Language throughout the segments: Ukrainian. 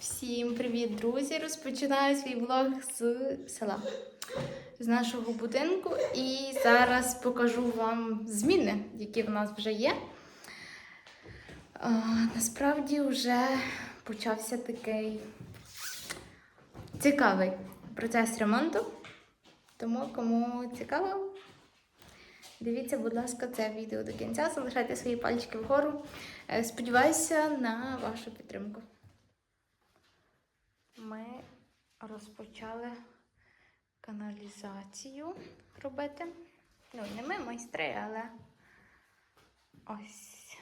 Всім привіт, друзі! Розпочинаю свій влог з села, з нашого будинку. І зараз покажу вам зміни, які в нас вже є. Насправді вже почався такий цікавий процес ремонту. Тому кому цікаво, дивіться, будь ласка, це відео до кінця. Залишайте свої пальчики вгору. Е, Сподіваюся на вашу підтримку. Ми розпочали каналізацію робити. Ну, не ми майстри, але ось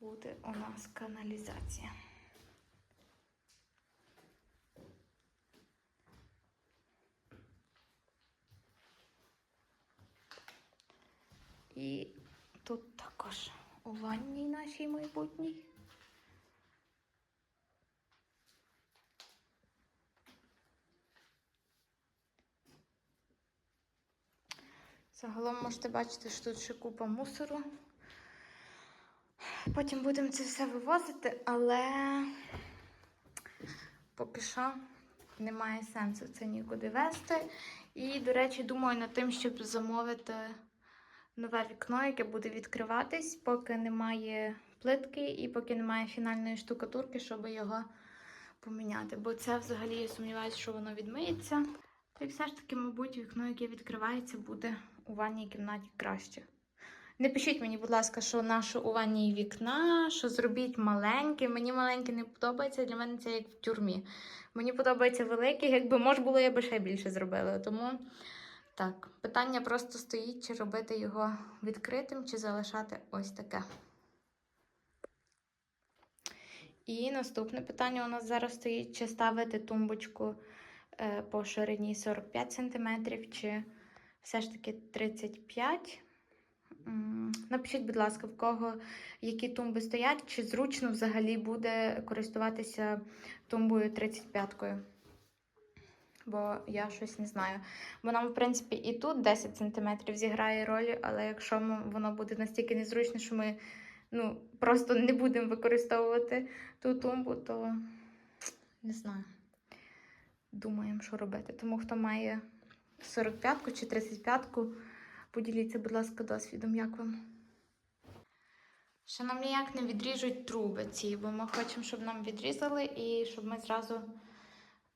буде у нас каналізація. І тут також у ванній нашій майбутній. Загалом можете бачити, що тут ще купа мусору. Потім будемо це все вивозити, але поки що немає сенсу це нікуди вести. І, до речі, думаю над тим, щоб замовити нове вікно, яке буде відкриватись, поки немає плитки і поки немає фінальної штукатурки, щоб його поміняти. Бо це взагалі я сумніваюся, що воно відмиється. Й все ж таки, мабуть, вікно, яке відкривається, буде у ванній кімнаті краще. Не пишіть мені, будь ласка, що наше у ванній вікна, що зробіть маленьке. Мені маленьке не подобається, для мене це як в тюрмі. Мені подобається велике, якби можна було, я би ще більше зробила. Тому так, питання просто стоїть, чи робити його відкритим, чи залишати ось таке. І наступне питання у нас зараз стоїть: чи ставити тумбочку е, по ширині 45 см, чи все ж таки 35 Напишіть, будь ласка, в кого які тумби стоять, чи зручно взагалі буде користуватися тумбою 35-кою. Бо я щось не знаю. Бо нам, в принципі, і тут 10 см зіграє роль, але якщо воно буде настільки незручно, що ми ну, просто не будемо використовувати ту тумбу, то не знаю. Думаємо, що робити. Тому хто має 45-ку чи 35-ку, поділіться, будь ласка, досвідом, як вам. Ще нам ніяк не відріжуть труби ці, бо ми хочемо, щоб нам відрізали і щоб ми зразу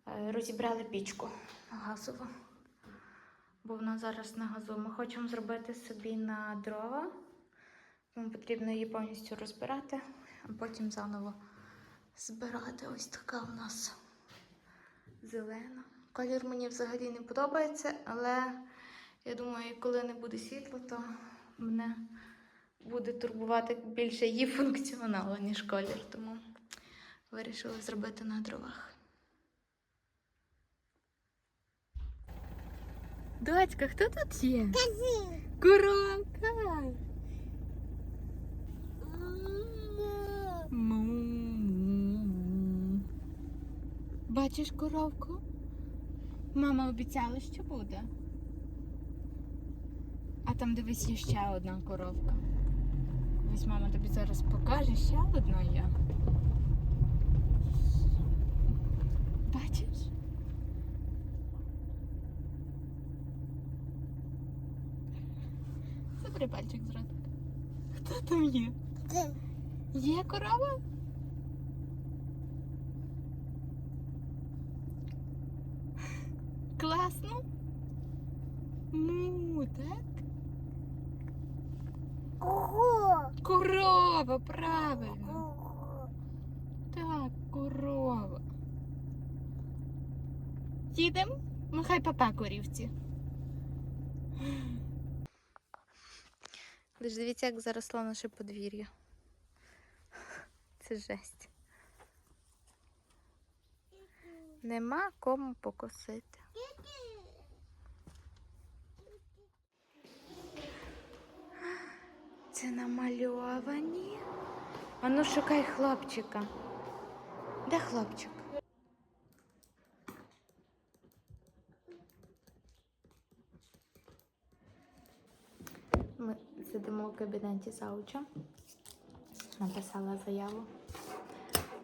е, розібрали пічку газову. Бо вона зараз на газу. Ми хочемо зробити собі на дрова. Нам потрібно її повністю розбирати, а потім заново збирати. Ось така у нас зелена. Колір мені взагалі не подобається, але я думаю, коли не буде світла, то мене буде турбувати більше її функціоналу, ніж колір. Тому вирішили зробити на дровах. Дочка, хто тут є? Кажи. Коровка! Бачиш коровку? Мама обіцяла, що буде. А там дивись є ще одна коровка. Ось мама тобі зараз покаже, ще одна є. Бачиш? Забери пальчик з. Хто там є? Є корова? Класно? Му, так? Ого. Корова, правильно. Ого. Так, корова. Їдемо? Махай папа корівці. Дивіться, як заросло наше подвір'я. Це жесть. Нема кому покосити. Це намальовані. А ну шукай хлопчика. Де хлопчик? Ми сидимо в кабінеті зауча. Написала заяву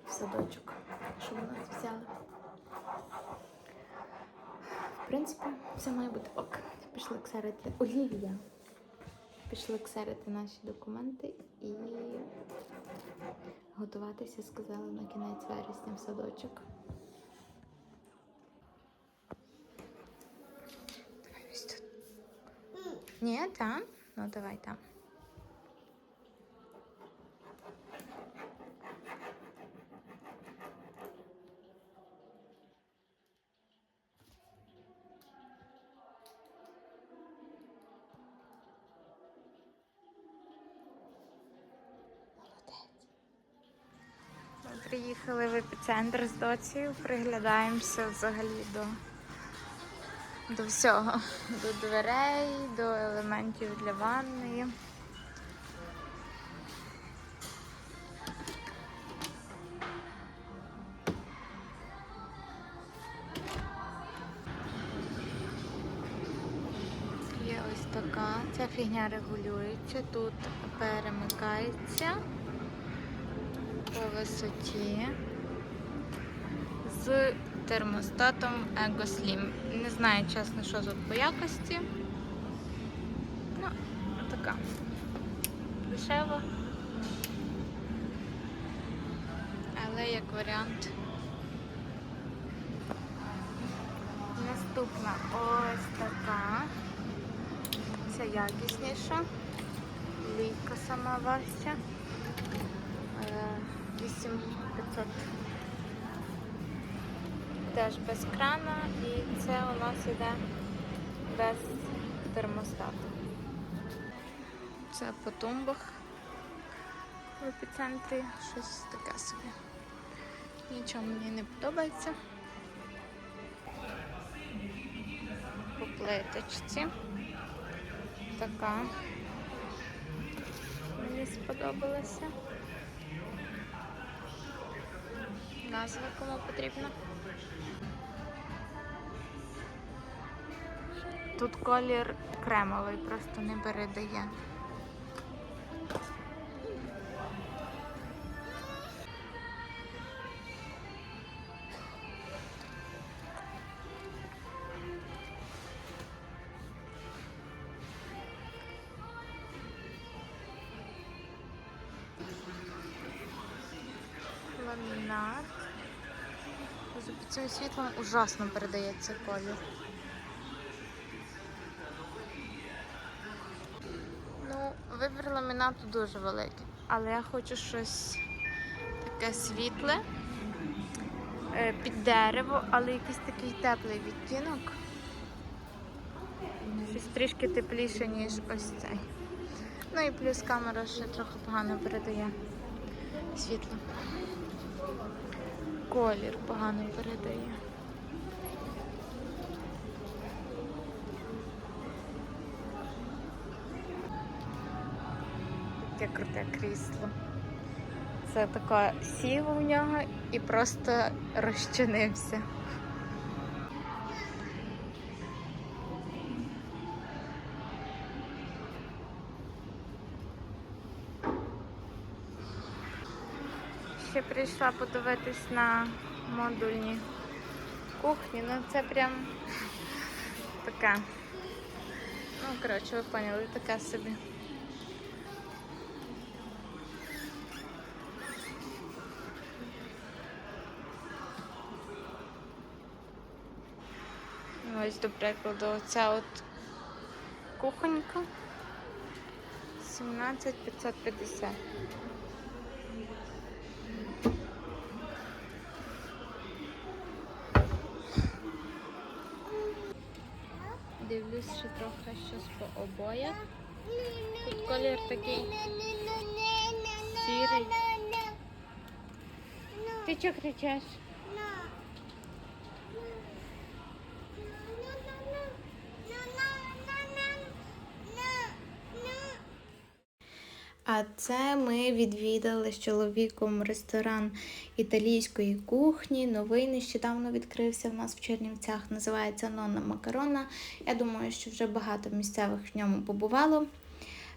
в садочок. що ви нас взяли. В принципі, все має бути ок. Пішли ксерити Олівія. Пішли ксерити наші документи і готуватися, сказали, на кінець вересня в садочок. Ні, там? Ну давай там. Ми приїхали в епіцентр з доцією, приглядаємося взагалі до, до всього. До дверей, до елементів для ванної. Є ось така. Ця фігня регулюється, тут перемикається по висоті з термостатом EgoSlim. Не знаю, чесно, що тут по якості. Ну, така. Дешева. Але як варіант. Наступна ось така. Це якісніша. Лійка сама важча. Е, 8500. Теж без крана і це у нас іде без термостату. Це по тумбах в епіцентрі щось таке собі. Нічого мені не подобається. По плиточці. Така. Мені сподобалася. Назва кому потрібна. Тут колір кремовий, просто не передає. Ламінат. За цим світлом ужасно передається колір. Ну, вибір ламінату дуже великий, але я хочу щось таке світле е, під дерево, але якийсь такий теплий відтінок. Щось трішки тепліше, ніж ось цей. Ну і плюс камера ще трохи погано передає світло. Колір погано передає. Таке круте крісло. Це таке сів у нього і просто розчинився. Прийшла подивитись на модульні кухні. Ну це прям таке. Ну, коротше, ви поняли, таке собі. Ось, до прикладу, оця от кухонька 17 Дивлюсь ще трохи щось по обоях. Тут колір такий сірий. Ти чого кричиш? А це ми відвідали з чоловіком ресторан італійської кухні. Новий нещодавно відкрився в нас в Чернівцях. Називається Нонна Макарона. Я думаю, що вже багато місцевих в ньому побувало.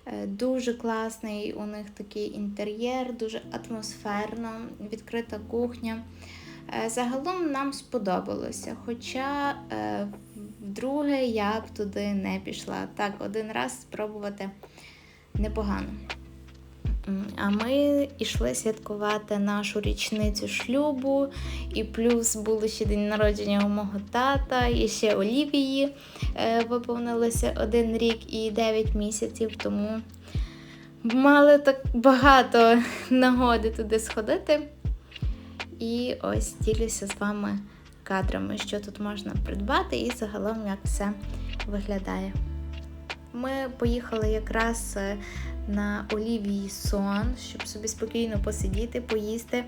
Е, Дуже класний у них такий інтер'єр, дуже атмосферно, відкрита кухня. Е, Загалом нам сподобалося, хоча е, вдруге я б туди не пішла. Так, один раз спробувати непогано. А ми йшли святкувати нашу річницю шлюбу, і плюс було ще день народження у мого тата, і ще Олівії е, виповнилося один рік і 9 місяців, тому мали так багато нагоди туди сходити. І ось ділюся з вами кадрами, що тут можна придбати, і загалом як все виглядає. Ми поїхали якраз е, на Олівії сон, щоб собі спокійно посидіти, поїсти.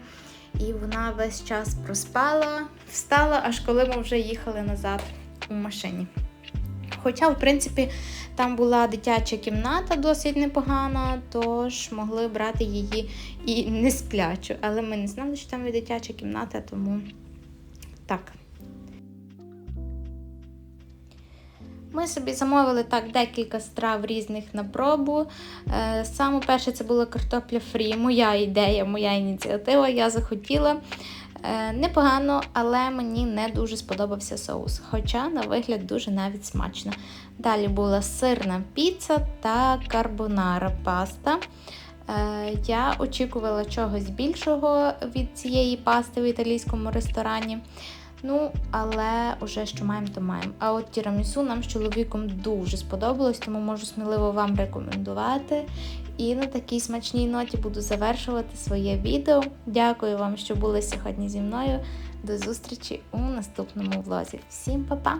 І вона весь час проспала, встала, аж коли ми вже їхали назад у машині. Хоча, в принципі, там була дитяча кімната досить непогана, тож могли брати її і не сплячу. Але ми не знали, що там є дитяча кімната, тому так. Ми собі замовили так декілька страв різних на пробу. Е, Саме перше це була картопля фрі. Моя ідея, моя ініціатива. Я захотіла. Е, Непогано, але мені не дуже сподобався соус, хоча на вигляд дуже навіть смачно. Далі була сирна піца та карбонара паста. Е, Я очікувала чогось більшого від цієї пасти в італійському ресторані. Ну, але уже що маємо, то маємо. А от тірамісу нам з чоловіком дуже сподобалось, тому можу сміливо вам рекомендувати. І на такій смачній ноті буду завершувати своє відео. Дякую вам, що були сьогодні зі мною. До зустрічі у наступному влозі. Всім па-па!